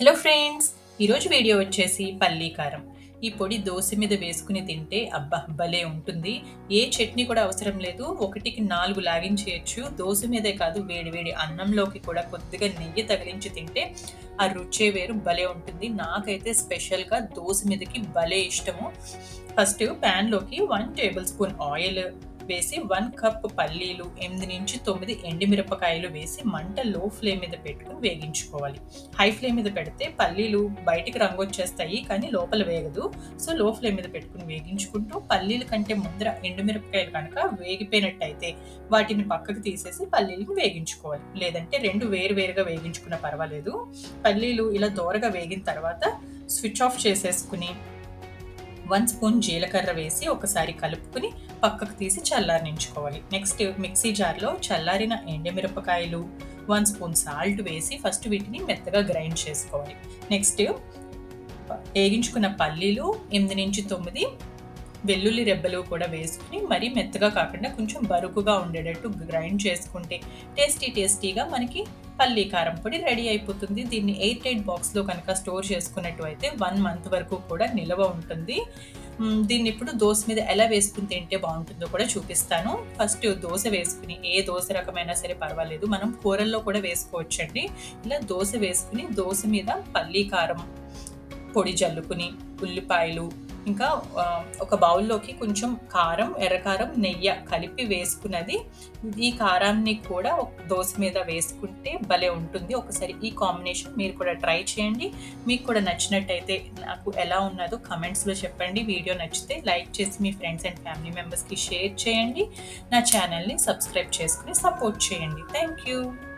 Hello friends ఈరోజు video వచ్చేసి పల్లీ కారం. ఈ పొడి దోశ మీద వేసుకుని తింటే అబ్బా భలే ఉంటుంది. ఏ చట్నీ కూడా అవసరం లేదు. ఒకటికి నాలుగు లాగించేయచ్చు. దోశ మీదే కాదు వేడి వేడి అన్నంలోకి కూడా కొద్దిగా నెయ్యి తగిలించి తింటే ఆ రుచే వేరు భలే ఉంటుంది. నాకైతే స్పెషల్గా దోశ మీదకి భలే ఇష్టము. ఫస్ట్ ప్యాన్లోకి వన్ టేబుల్ స్పూన్ ఆయిల్ వేసి వన్ కప్ పల్లీలు ఎనిమిది నుంచి తొమ్మిది ఎండిమిరపకాయలు వేసి మంట లో ఫ్లేమ్ మీద పెట్టుకుని వేగించుకోవాలి. హై ఫ్లేమ్ మీద పెడితే పల్లీలు బయటికి రంగు వచ్చేస్తాయి కానీ లోపల వేగదు. సో లో ఫ్లేమ్ మీద పెట్టుకుని వేగించుకుంటూ పల్లీల కంటే ముందర ఎండుమిరపకాయలు కనుక వేగిపోయినట్టయితే వాటిని పక్కకు తీసేసి పల్లీలను వేగించుకోవాలి. లేదంటే రెండు వేరు వేరుగా వేగించుకున్న పర్వాలేదు. పల్లీలు ఇలా దోరగా వేగిన తర్వాత స్విచ్ ఆఫ్ చేసేసుకుని వన్ స్పూన్ జీలకర్ర వేసి ఒకసారి కలుపుకుని పక్కకు తీసి చల్లారించుకోవాలి నెక్స్ట్ మిక్సీ జార్లో చల్లారిన ఎండుమిరపకాయలు వన్ స్పూన్ సాల్ట్ వేసి ఫస్ట్ వీటిని మెత్తగా గ్రైండ్ చేసుకోవాలి. నెక్స్ట్ వేగించుకున్న పల్లీలు ఎనిమిది నుంచి తొమ్మిది వెల్లుల్లి రెబ్బలు కూడా వేసుకుని మరీ మెత్తగా కాకుండా కొంచెం బరుకుగా ఉండేటట్టు గ్రైండ్ చేసుకుంటే టేస్టీ టేస్టీగా మనకి పల్లీ కారం పొడి రెడీ అయిపోతుంది. దీన్ని ఎయిట్ ఎయిట్ బాక్స్లో కనుక స్టోర్ చేసుకున్నట్టు అయితే వన్ మంత్ వరకు కూడా నిల్వ ఉంటుంది. దీన్ని ఇప్పుడు దోశ మీద ఎలా వేసుకుని తింటే బాగుంటుందో కూడా చూపిస్తాను. ఫస్ట్ దోశ వేసుకుని ఏ దోశ రకమైనా సరే పర్వాలేదు. మనం కూరల్లో కూడా వేసుకోవచ్చండి. ఇలా దోశ వేసుకుని దోశ మీద పల్లీ కారం పొడి జల్లుకుని ఉల్లిపాయలు ఇంకా ఒక బౌల్లోకి కొంచెం కారం ఎర్రకారం నెయ్యి కలిపి వేసుకున్నది. ఈ కారాన్ని కూడా దోశ మీద వేసుకుంటే భలే ఉంటుంది. ఒకసారి ఈ కాంబినేషన్ మీరు కూడా ట్రై చేయండి. మీకు కూడా నచ్చినట్టయితే నాకు ఎలా ఉన్నదో కమెంట్స్లో చెప్పండి. వీడియో నచ్చితే లైక్ చేసి మీ ఫ్రెండ్స్ అండ్ ఫ్యామిలీ మెంబర్స్కి షేర్ చేయండి. నా ఛానల్ని సబ్స్క్రైబ్ చేసుకుని సపోర్ట్ చేయండి. Thank you.